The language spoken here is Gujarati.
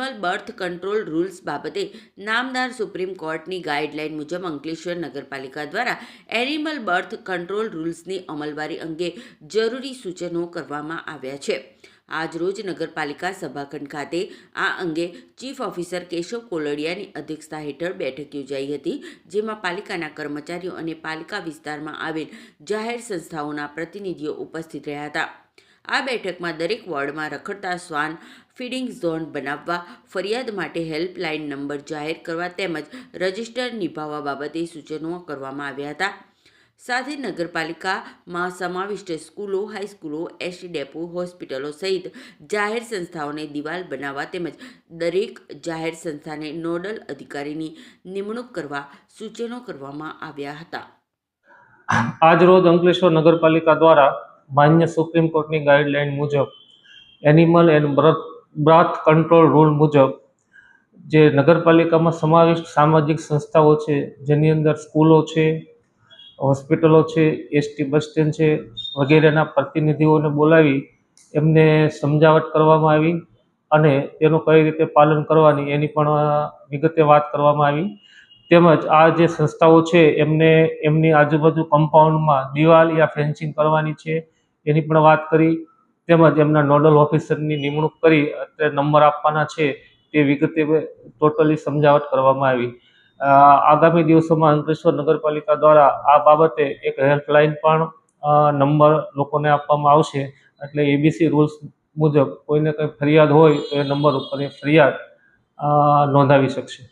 એનિમલ બર્થ કંટ્રોલ રૂલ્સ બાબતે નામદાર સુપ્રીમ કોર્ટની ગાઈડલાઇન મુજબ અંકલેશ્વર નગરપાલિકા દ્વારા એનિમલ બર્થ કંટ્રોલ રૂલ્સની અમલવારી અંગે જરૂરી સૂચનો કરવામાં આવ્યા છે. આજરોજ નગરપાલિકા સભાખંડ ખાતે આ અંગે ચીફ ઓફિસર કેશવ કોલડિયાની અધ્યક્ષતા હેઠળ બેઠક યોજાઈ હતી, જેમાં પાલિકાના કર્મચારીઓ અને પાલિકા વિસ્તારમાં આવેલ જાહેર સંસ્થાઓના પ્રતિનિધિઓ ઉપસ્થિત રહ્યા હતા. આ બેઠકમાં દરેક વોર્ડમાં રખડતા શ્વાન ફીડિંગ ઝોન બનાવવા, ફરિયાદ માટે હેલ્પલાઇન નંબર જાહેર કરવા તેમજ રજિસ્ટર નિભાવવા બાબતે સૂચનો કરવામાં આવ્યા હતા. સાથે નગરપાલિકામાં સમાવિષ્ટ સ્કૂલો, હાઈસ્કૂલો, એસટી ડેપો, હોસ્પિટલો સહિત જાહેર સંસ્થાઓને દિવાલ બનાવવા તેમજ દરેક જાહેર સંસ્થાને નોડલ અધિકારીની નિમણૂક કરવા સૂચનો કરવામાં આવ્યા હતા. આજ રોજ અંકલેશ્વર નગરપાલિકા દ્વારા માન્ય સુપ્રીમ કોર્ટની ગાઈડલાઇન મુજબ animal and birth control rule મુજબ, જે નગરપાલિકામાં સમાવિષ્ટ સામાજિક સંસ્થાઓ છે, જેની અંદર સ્કૂલો છે, હોસ્પિટલો છે, એસટી બસ સ્ટેન્ડ છે, વગેરેના પ્રતિનિધિઓને બોલાવી એમને સમજાવટ કરવામાં આવી અને તેનું કઈ રીતે પાલન કરવાની એની પણ વિગતે વાત કરવામાં આવી. તેમજ આ જે સંસ્થાઓ છે, એમને, એમની આજુબાજુ કમ્પાઉન્ડમાં દિવાલ યા ફેન્સિંગ કરવાની છે એની પણ વાત કરી. તેમજ એમના નોડલ ઓફિસરની નિમણૂક કરી અત્યારે નંબર આપવાના છે તે વિગતે ટોટલી સમજાવટ કરવામાં આવી. આગામી દિવસોમાં અંકલેશ્વર નગરપાલિકા દ્વારા આ બાબતે એક હેલ્પલાઇન પણ નંબર લોકોને આપવામાં આવશે. એટલે એબીસી રૂલ્સ મુજબ કોઈને કંઈ ફરિયાદ હોય તો એ નંબર ઉપર એ ફરિયાદ નોંધાવી શકશે.